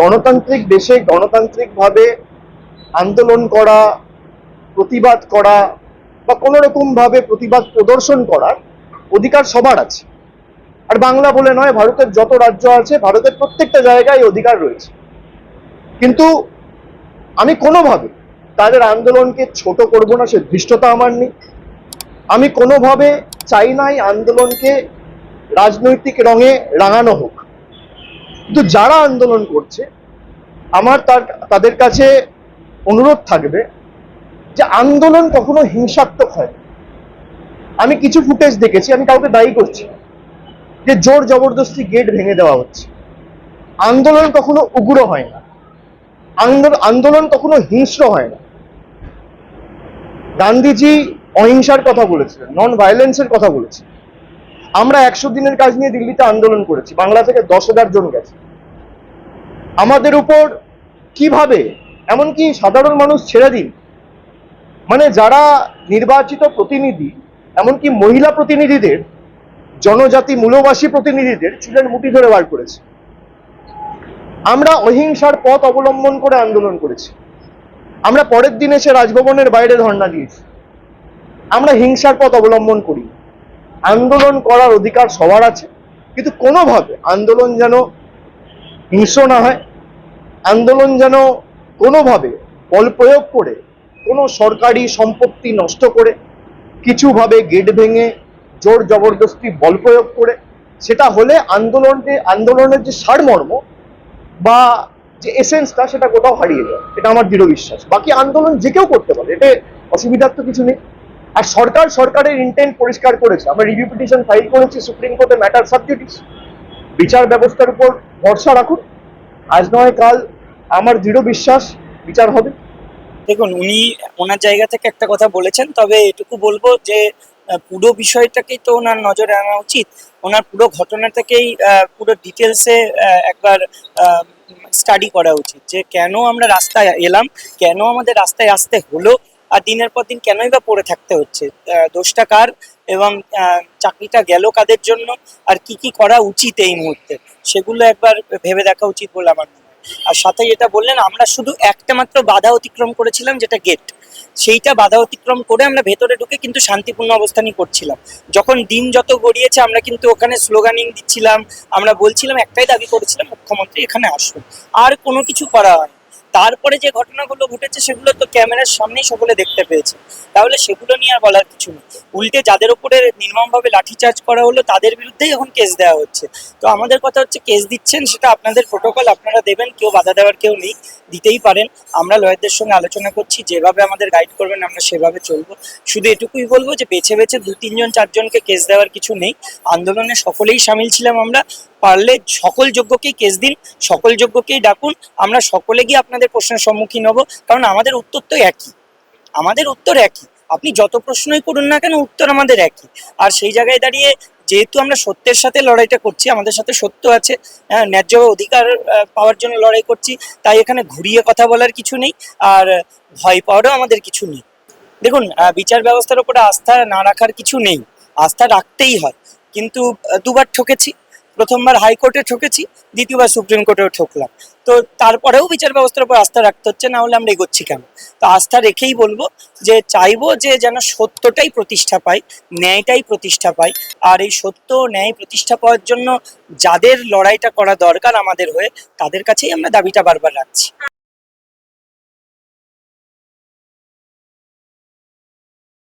গণতান্ত্রিক দেশে গণতান্ত্রিকভাবে আন্দোলন করা, প্রতিবাদ করা বা কোনো রকম ভাবে প্রতিবাদ প্রদর্শন করার অধিকার সবার আছে। আর বাংলা বলে নয়, ভারতের যত রাজ্য আছে, ভারতের প্রত্যেকটা জায়গায় অধিকার রয়েছে। কিন্তু আমি কোনোভাবে তাদের আন্দোলনকে ছোট করব না, সে ধৃষ্টতা আমার নেই। আমি কোনোভাবে চাই না এই আন্দোলনকে রাজনৈতিক রঙে রাঙানো হোক। কিন্তু যারা আন্দোলন করছে, আমার তার, তাদের কাছে অনুরোধ থাকবে যে আন্দোলন কখনো হিংসাত্মক হয় আমি কিছু ফুটেজ দেখেছি, আমি কাউকে দায়ী করছি যে জোর জবরদস্তি গেট ভেঙে দেওয়া হচ্ছে। আন্দোলন কখনো উগ্র হয় না। আন্দোলন কখনো হিংস্র হয় না। গান্ধীজি অহিংসার কথা বলেছিলেন নন ভায়োলেন্সের কথা বলেছেন আমরা একশো দিনের কাজ নিয়ে দিল্লিতে আন্দোলন করেছি, বাংলা থেকে দশ হাজার জন গেছে। আমাদের উপর কীভাবে, এমনকি সাধারণ মানুষ ছেড়ে দিন মানে যারা নির্বাচিত প্রতিনিধি, এমনকি মহিলা প্রতিনিধিদের, জনজাতি মূলবাসী প্রতিনিধিদের চুলের মুঠি ধরে বার করেছে। আমরা অহিংসার পথ অবলম্বন করে আন্দোলন করেছি। আমরা পরের দিন এসে রাজভবনের বাইরে ধর্ণা দিয়েছি। আমরা হিংসার পথ অবলম্বন করি। আন্দোলন করার অধিকার সবার আছে, কিন্তু কোনোভাবে আন্দোলন যেন হিংস্র না হয়, আন্দোলন যেন কোনোভাবে বল প্রয়োগ করে, কোনো সরকারি সম্পত্তি নষ্ট করে, কিছুভাবে গেট ভেঙে জোর জবরদস্তি বল প্রয়োগ করে, সেটা হলে আন্দোলনকে, আন্দোলনের যে সারমর্ম বা যে এসেন্সটা সেটা কোথাও হারিয়ে যায়, এটা আমার দৃঢ় বিশ্বাস। বাকি আন্দোলন যে কেউ করতে পারে, এতে অসুবিধার তো কিছু নেই। আর সরকার সরকারের ইন্টেন্ট পরিষ্কার করেছে। আমরা রিভিউ পিটিশন ফাইল করেছি সুপ্রিম কোর্টে ম্যাটার সাবজুডিস বিচার ব্যবস্থার উপর ভরসা রাখুন। আজ নয় কাল আমার দৃঢ় বিশ্বাস বিচার হবে। দেখুন, উনি ওনার জায়গা থেকে একটা কথা বলেছেন, তবে এটুকু বলব যে পুরো বিষয়টাকেই তো ওনার নজরে আনা উচিত। ওনার পুরো ঘটনাটাকেই পুরো ডিটেলসে একবার স্টাডি করা উচিত। যে কেন আমরা রাস্তায় এলাম, কেন আমাদের রাস্তায় আসতে হলো আর দিনের পর দিন কেনই বা পড়ে থাকতে হচ্ছে? দোষটা কার এবং চাকরিটা গেল কাদের জন্য? আর কি কি করা উচিত এই মুহূর্তে? সেগুলো একবার ভেবে দেখা উচিত বলে আমার মনে হয়। আর সাথে যেটা বললেন, আমরা শুধু একটা মাত্র বাধা অতিক্রম করেছিলাম, যেটা গেট সেইটা বাধা অতিক্রম করে আমরা ভেতরে ঢুকে কিন্তু শান্তিপূর্ণ অবস্থানই করছিলাম। যখন দিন যত গড়িয়েছে, আমরা কিন্তু ওখানে স্লোগানিং দিচ্ছিলাম, আমরা বলছিলাম, একটাই দাবি করেছিলাম, মুখ্যমন্ত্রী এখানে আসুন। আর কোনো কিছু করা হয় তারপরে যে ঘটনাগুলো ঘটেছে সেগুলো তো ক্যামেরার সামনেই সকলে দেখতে পেয়েছে। তাহলে সেগুলো নিয়ে আর বলার কিছু নেই। উল্টে যাদের উপরে নির্মমভাবে লাঠিচার্জ করা হলো, তাদের বিরুদ্ধেই এখন কেস দেওয়া হচ্ছে। তো আমাদের কথা হচ্ছে, কেস দিচ্ছেন, সেটা আপনাদের প্রোটোকল আপনারা দেবেন, কেউ বাধা দেওয়ার কেউ নেই, দিতেই পারেন। আমরা লয়ারদের সঙ্গে আলোচনা করছি, যেভাবে আমাদের গাইড করবেন, আমরা সেভাবে চলবো। শুধু এটুকুই বলব যে বেছে বেছে দু তিনজন চারজনকে কেস দেওয়ার কিছু নেই। আন্দোলনে সকলেই সামিল ছিলাম আমরা। পারলে সকল যোগ্যকেই কেস দিন সকল যোগ্যকেই ডাকুন আমরা সকলে গিয়ে আপনাদের প্রশ্নের সম্মুখীন হব কারণ আমাদের উত্তর তো একই। আমাদের উত্তর একই। আপনি যত প্রশ্নই করুন না কেন উত্তর আমাদের একই। আর সেই জায়গায় দাঁড়িয়ে যেহেতু আমরা সত্যের সাথে লড়াইটা করছি আমাদের সাথে সত্য আছে হ্যাঁ, ন্যায্য অধিকার পাওয়ার জন্য লড়াই করছি তাই এখানে ঘুরিয়ে কথা বলার কিছু নেই আর ভয় পাওয়ারও আমাদের কিছু নেই। দেখুন বিচার ব্যবস্থার উপরে আস্থা না রাখার কিছু নেই। আস্থা রাখতেই হয়। কিন্তু দুবার ঠকেছি। প্রথমবার হাইকোর্টে ঠকেছি, দ্বিতীয়বার সুপ্রিম কোর্টেও ঠকলাম। তো তারপরেও বিচার ব্যবস্থার উপর আস্থা রাখতে হচ্ছে, না হলে আমরা এগোচ্ছি কেন? তো আস্থা রেখেই বলব যে চাইব যে যেন সত্যটাই প্রতিষ্ঠা পায় ন্যায়টাই প্রতিষ্ঠা পায় আর এই সত্য ন্যায় প্রতিষ্ঠা পাওয়ার জন্য যাদের লড়াইটা করা দরকার আমাদের হয়ে, তাদের কাছেই আমরা দাবিটা বারবার রাখছি।